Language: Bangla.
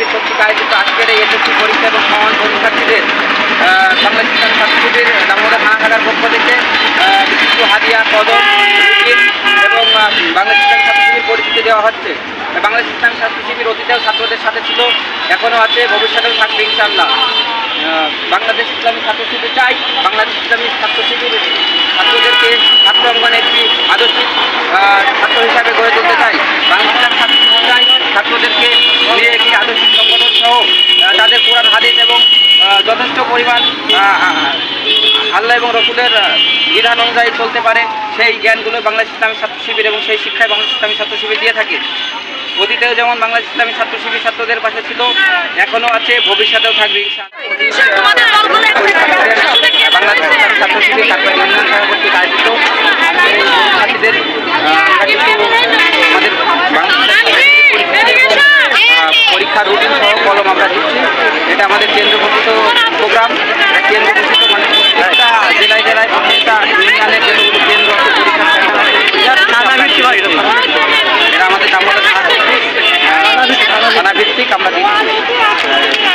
সমিতির কর্তৃক আয়োজিত আজকের এই এসএসসি পরীক্ষা এবং সমান পরীক্ষার্থীদের বাংলা শিক্ষা ছাত্রীদের দামোদর হাঁকাটার পক্ষ থেকে বিশিষ্ট হাদিয়া কদম এবং বাংলা শিক্ষা ছাত্রীদের পরিচিতি দেওয়া হচ্ছে। বাংলাদেশ ইসলামী ছাত্র অতীতেও ছাত্রদের সাথে ছিল, এখনও আছে, ভবিষ্যতেও থাকবে ইনশাল্লাহ বাংলাদেশ ইসলামী ছাত্র কোরআন হাদিস এবং যথেষ্ট পরিমাণ আল্লাহ এবং রসুলের বিধান অনুযায়ী চলতে পারে। সেই জ্ঞানগুলো বাংলাদেশ ইসলামী ছাত্র শিবির এবং সেই শিক্ষায় বাংলাদেশ ইসলামী ছাত্র শিবির দিয়ে থাকে। অতীতেও যেমন বাংলাদেশ ইসলামী ছাত্র শিবির ছাত্রদের পাশে ছিল এখনও আছে ভবিষ্যতেও থাকবে বাংলাদেশ ইসলামী ছাত্র শিবির ছাত্র ইউনিয়ন সভাপতি দায়িত্ব থানা ভিত্তিক আমরা দিচ্ছি।